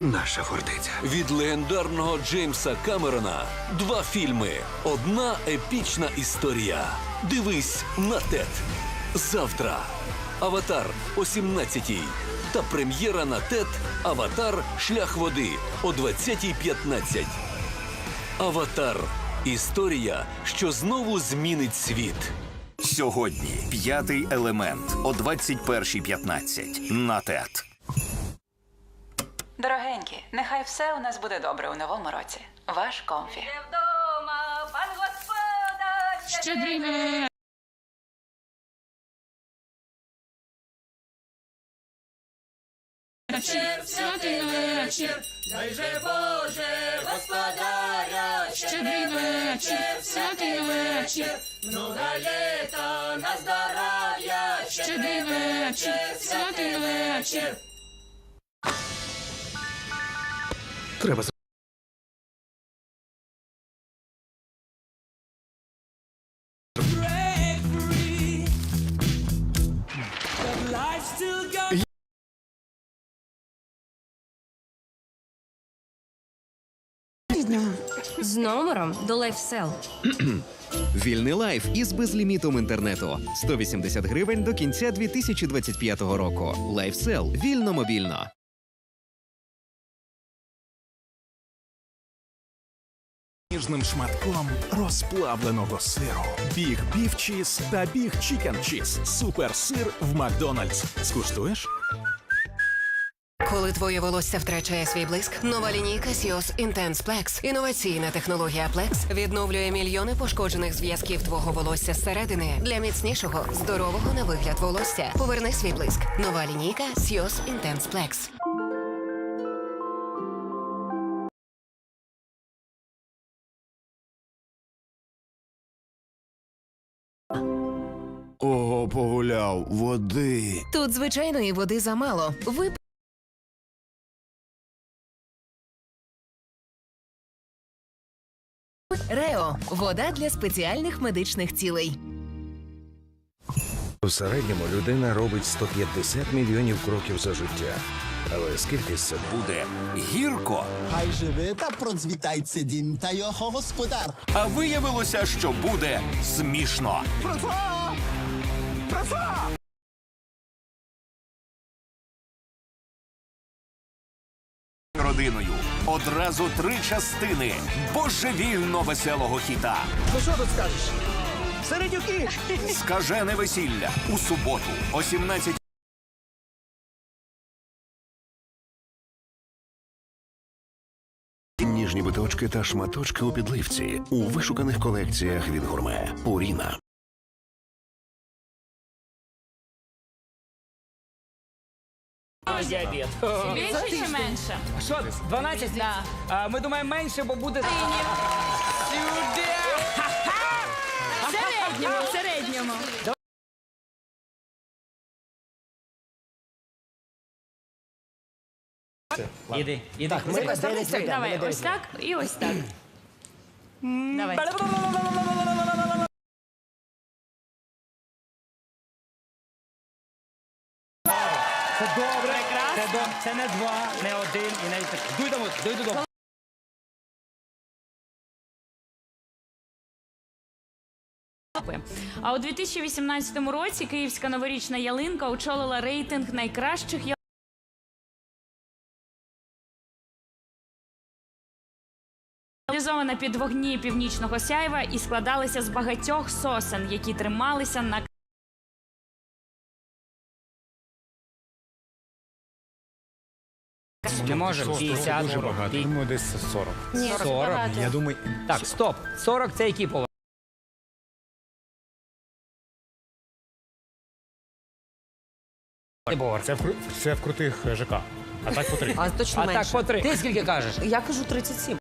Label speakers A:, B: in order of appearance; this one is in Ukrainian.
A: Наша фортеця.
B: Від легендарного Джеймса Камерона два фільми. Одна епічна історія. Дивись на ТЕТ. Завтра. Аватар о 17-й. Та прем'єра на ТЕТ Аватар Шлях води о 20.15. Аватар. Історія, що знову змінить світ.
C: Сьогодні п'ятий елемент о 21.15 на ТЕТ.
D: Дорогенькі, нехай все у нас буде добре у новому році. Ваш комфі.
E: Вдома, пан господар,
F: Щедріве. Вечір, святий вечір. Дай же Боже, господаря. Щедрий вечір, святий вечір. Много літа на здоров'я. Щедрий вечір, святий вечір.
A: Треба з-
G: З номером до LifeSell.
H: Вільний лайф із безлімітом інтернету 180 гривень до кінця 2025 року. Лайфсел вільно мобільно.
I: Ніжним шматком розплавленого сиру. Біг біф чіз та біг чікен чіз. Суперсир в Макдональдс. Скуштуєш?
J: Коли твоє волосся втрачає свій блиск, нова лінійка Сіос Intense Plex. Інноваційна технологія Plex відновлює мільйони пошкоджених зв'язків твого волосся зсередини для міцнішого, здорового на вигляд волосся. Поверни свій блиск. Нова лінійка Сіос Intense Plex.
K: Погуляв, води.
J: Тут звичайної води замало. Ви Рео вода для спеціальних медичних цілей.
A: У середньому людина робить 150 мільйонів кроків за життя. Але скільки з це
C: Буде гірко,
L: Хай живе та процвітається дім та його господар.
C: а виявилося, що буде смішно. Родиною одразу три частини божевільно веселого хіта.
L: Ну що тут скажеш? Середюки!
C: Скажене весілля у суботу о 17
A: ніжні биточки та шматочки у підливці у вишуканих колекціях від гурме. Пуріна.
F: Більше чи менше?
M: Що, 12?
F: Да.
M: А, ми думаємо менше, бо буде.
F: В середньому, в середньому.
M: Іди, іди. Так,
F: Давай, ось так і ось так. Давай.
M: Це добре.
F: Прекрасно.
M: Це, до- це не два, не один і навіть так. Дуй дому, дуй додому.
F: А у 2018 році київська новорічна ялинка очолила рейтинг найкращих ялинок. Реалізована під вогні північного сяйва і складалася з багатьох сосен, які трималися на
M: Не може 50. Дуже багато. Думаю, десь 40. Ні, 40. Я думаю. Так, стоп. 40 це які? Поверх.
I: Це в, це в крутих ЖК. А так по три.
M: А точно а так по три. Ти скільки кажеш?
G: Я кажу 37.